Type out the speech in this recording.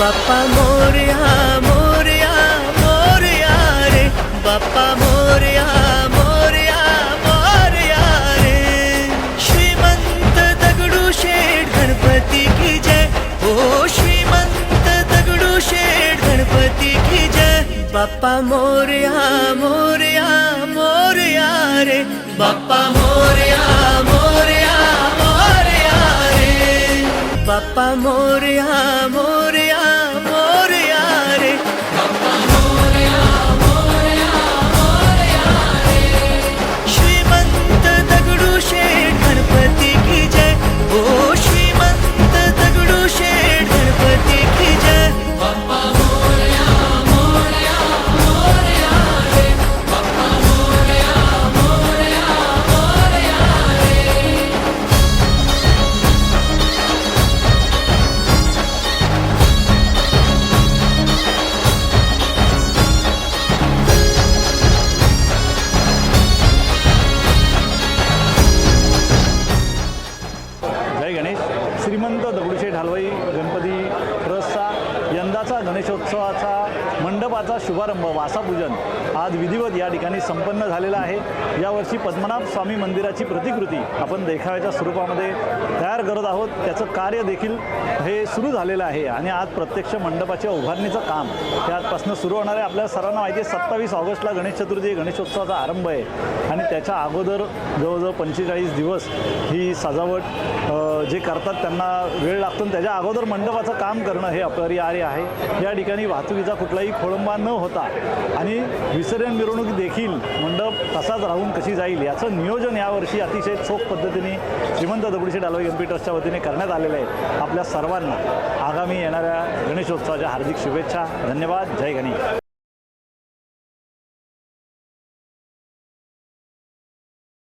बाप्पा मोरया मोरया मोरया रे. बाप्पा मोरया मोरया मोरया रे. श्रीमंत दगडू शेठ गणपती की जय. हो श्रीमंत दगडू शेठ गणपती की जय. बाप्पा मोरया मोरया मोरया रे. बाप्पा बाप्पा मोरया श्रीमंत दगडूशेठ हलवाई गणपती गणेशोत्सवाचा मंडपाचा शुभारंभ वासापूजन आज विधिवत या ठिकाणी संपन्न झालेला आहे. यावर्षी पद्मनाभ स्वामी मंदिराची प्रतिकृती आपण देखाव्याच्या स्वरूपामध्ये तयार करत आहोत. त्याचं कार्य देखील हे सुरू झालेलं आहे आणि आज प्रत्यक्ष मंडपाच्या उभारणीचं काम हे आजपासून सुरू होणार आहे. आपल्या सर्वांना माहिती आहे सत्तावीस ऑगस्टला गणेश चतुर्थी गणेशोत्सवाचा आरंभ आहे आणि त्याच्या अगोदर जवळजवळ पंचेचाळीस दिवस ही सजावट जे करतात त्यांना वेळ लागतो आणि त्याच्या अगोदर मंडपाचं काम करणं हे अपरिहार्य आहे. या ठिकाणी वाहतुकीचा कुठलाही खोळंबा न होता आणि विसर्जन मिरवणूक देखील मंडप तसाच राहून कशी जाईल याचं नियोजन यावर्षी अतिशय चोख पद्धतीने श्रीमंत दगडूशेठ हलवाई एम पी ट्रस्टच्या वतीने करण्यात आलेलं आहे. आपल्या सर्वांना आगामी येणाऱ्या गणेशोत्सवाच्या हार्दिक शुभेच्छा. धन्यवाद. जय गणेश.